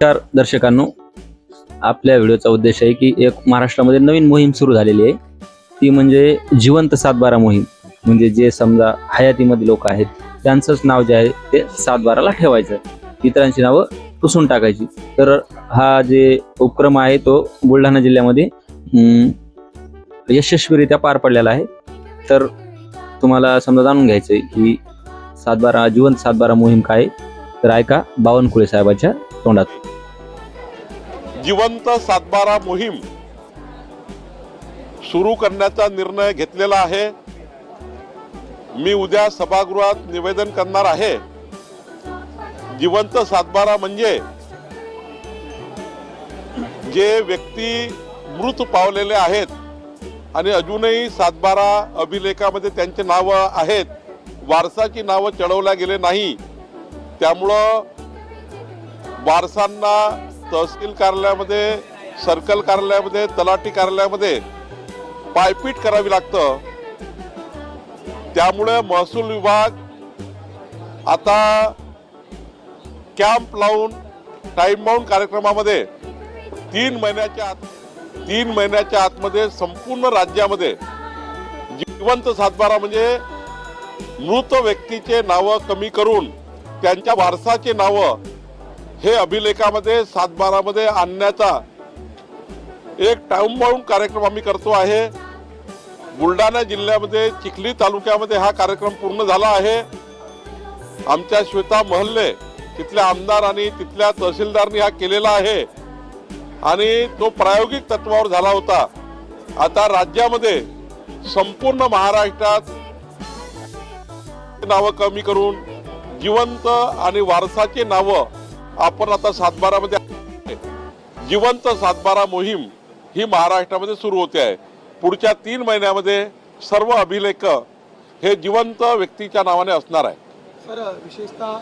नमस्कार दर्शकांनो. आपल्या व्हिडिओचा उद्देश आहे की एक महाराष्ट्रामध्ये नवीन मोहीम सुरू झालेली आहे. ती म्हणजे जिवंत सातबारा मोहीम. म्हणजे जे समजा हयातीमध्ये लोक आहेत त्यांचंच नाव जे आहे ते सातबाराला ठेवायचं. इतरांची नावं पुसून टाकायची. तर हा जे उपक्रम आहे तो बुलढाणा जिल्ह्यामध्ये यशस्वीरित्या पार पडलेला आहे. तर तुम्हाला समजा जाणून घ्यायचं आहे की सातबारा जिवंत सातबारा मोहीम काय आहे? तर ऐका बावनकुळे साहेबाच्या तोंडात. जिवंत सातबारा मोहीम सुरू करण्याचा निर्णय घेतलेला आहे. मी उद्या सभागृहात निवेदन करणार आहे. जिवंत सातबारा म्हणजे जे व्यक्ती मृत पावलेले आहेत आणि अजूनही सातबारा अभिलेखामध्ये त्यांचे नावं आहेत. वारसाची नावं चढवल्या गेले नाही. त्यामुळं वारसांना तहसील कार्यालयामध्ये सर्कल कार्यालयामध्ये तलाठी कार्यालयामध्ये पायपीट करावी लागतं. त्यामुळे महसूल विभाग आता कॅम्प लावून टाईम बाउंड कार्यक्रमामध्ये तीन महिन्याच्या आत तीन महिन्याच्या आतमध्ये संपूर्ण राज्यामध्ये जिवंत सातबारा म्हणजे मृत व्यक्तीचे नावं कमी करून त्यांच्या वारसाचे नावं हे अभिलेखामध्ये सातबारामध्ये आणण्याचा एक टाइम कार्यक्रम आम्ही करतो आहे. बुलढाणा जिल्ह्यामध्ये चिखली तालुक्यामध्ये हा कार्यक्रम पूर्ण झाला आहे. आमच्या श्वेता महल्ले तिथल्या आमदार आणि तिथल्या तहसीलदारनी हा केलेला आहे. आणि तो प्रायोगिक तत्वावर झाला होता. आता राज्यामध्ये संपूर्ण महाराष्ट्रात नावं कमी करून जिवंत आणि वारसाचे नावं आपण आता सातबारामध्ये जिवंत सातबारा मोहीम ही महाराष्ट्रामध्ये सुरू होते आहे. पुढच्या तीन महिन्यामध्ये सर्व अभिलेख हे जिवंत व्यक्तीच्या नावाने असणार आहे. सर विशेषतः